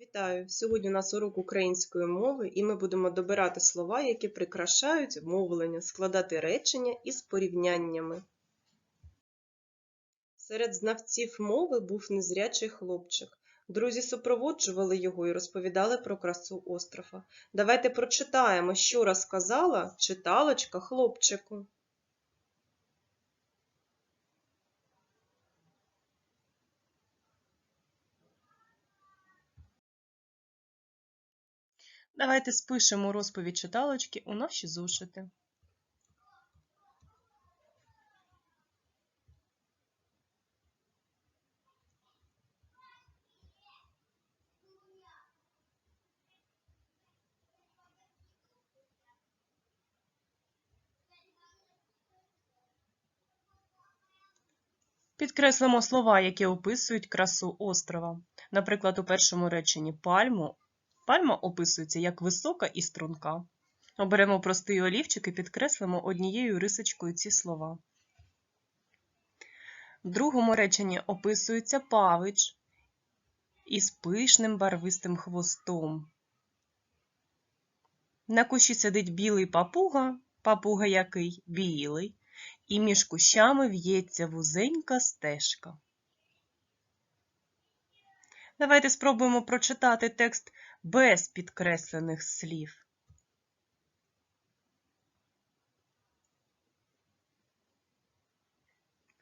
Вітаю! Сьогодні у нас урок української мови, і ми будемо добирати слова, які прикрашають мовлення, складати речення із порівняннями. Серед знавців мови був незрячий хлопчик. Друзі супроводжували його і розповідали про красу острова. Давайте прочитаємо, що розказала читалочка хлопчику. Давайте спишемо розповідь читалочки у наші зошити. Підкреслимо слова, які описують красу острова. Наприклад, у першому реченні пальму. Пальма описується як висока і струнка. Оберемо простий олівчик і підкреслимо однією рисочкою ці слова. В другому реченні описується павич із пишним барвистим хвостом. На кущі сидить білий папуга, папуга який білий, і між кущами в'ється вузенька стежка. Давайте спробуємо прочитати текст без підкреслених слів.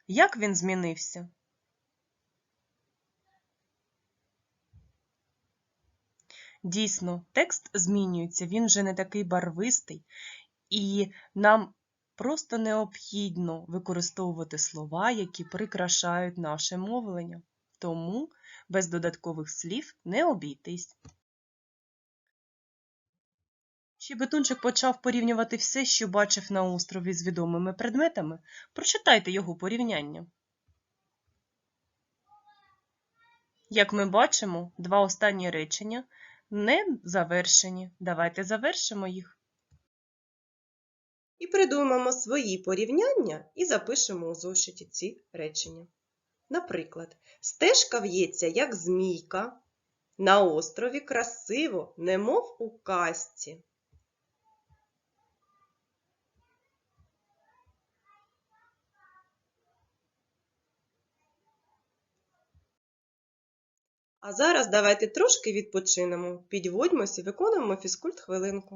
Як він змінився? Дійсно, текст змінюється, він вже не такий барвистий, і нам просто необхідно використовувати слова, які прикрашають наше мовлення. Тому без додаткових слів не обійтись. Щебетунчик почав порівнювати все, що бачив на острові з відомими предметами. Прочитайте його порівняння. Як ми бачимо, два останні речення не завершені. Давайте завершимо їх. І придумаємо свої порівняння і запишемо у зошиті ці речення. Наприклад, стежка в'ється, як змійка, на острові красиво, немов у казці. А зараз давайте трошки відпочинемо, підводьмося і виконуємо фізкульт хвилинку.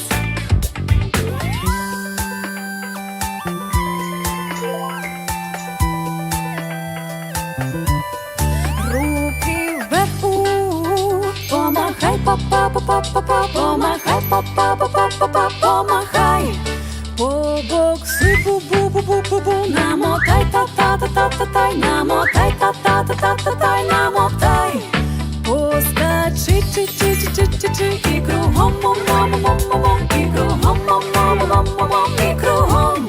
па-па, па-па, па-па, помахай, па-па, па-па, па-па, помахай. Побокси, бу-бу-бу-бу-бу-бу, намотай, та-та-та-та-та-тай, намотай, та-та-та-та-та-тай, намотай. Поскачи, чи-чи-чи-чи-чи-чи, і кругом, мом-мом-мом-мом, і кругом, мом-мом-мом-мом, і кругом.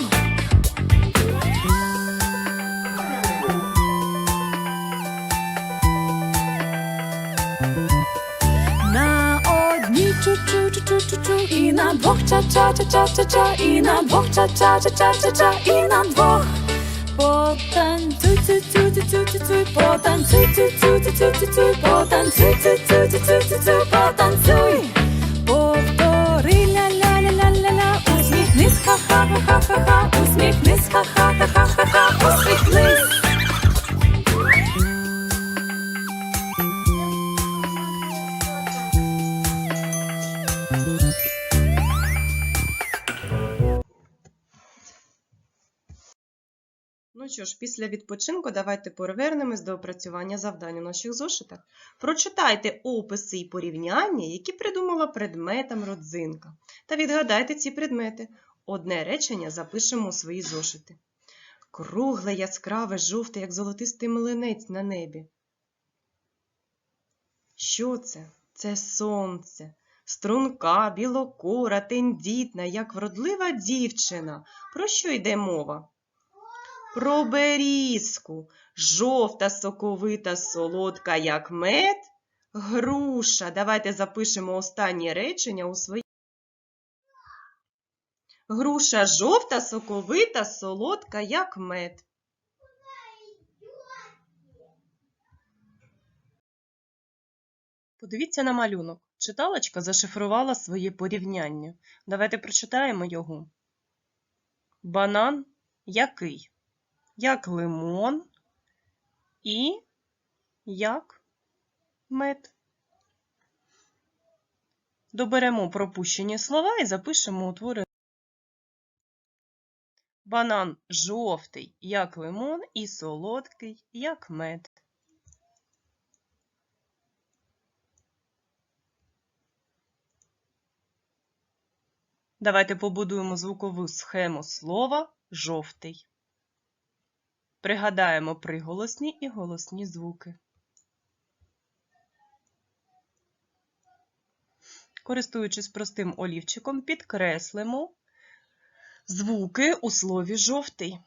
На одній чу-чу-чу-чу-чу-чу І на двох ча-ча-ча-ча-ча-ча І на двох ча-ча-ча-ча-ча-ча І на двох Потанцюй, цю цю цю цю цю цю Потанцюй, цю цю цю цю цю цю Потанцюй, цю цю цю цю Ну що ж, після відпочинку давайте повернемось до опрацювання завдань у наших зошитах. Прочитайте описи і порівняння, які придумала предметом родзинка. Та відгадайте ці предмети. Одне речення запишемо у свої зошити. Кругле, яскраве, жовте, як золотистий млинець на небі. Що це? Це сонце. Струнка, білокора, тендітна, як вродлива дівчина. Про що йде мова? Про берізку. Жовта, соковита, солодка, як мед. Груша. Давайте запишемо останнє речення у своїй. Груша жовта, соковита, солодка, як мед. Подивіться на малюнок. Читалочка зашифрувала своє порівняння. Давайте прочитаємо його. Банан який? Як лимон і як мед. Доберемо пропущені слова і запишемо утвори. Банан жовтий, як лимон, і солодкий, як мед. Давайте побудуємо звукову схему слова жовтий. Пригадаємо приголосні і голосні звуки. Користуючись простим олівчиком, підкреслимо звуки у слові жовтий.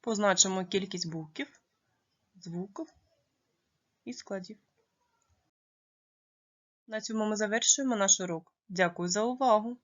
Позначимо кількість букв, звуків і складів. На цьому ми завершуємо наш урок. Дякую за увагу!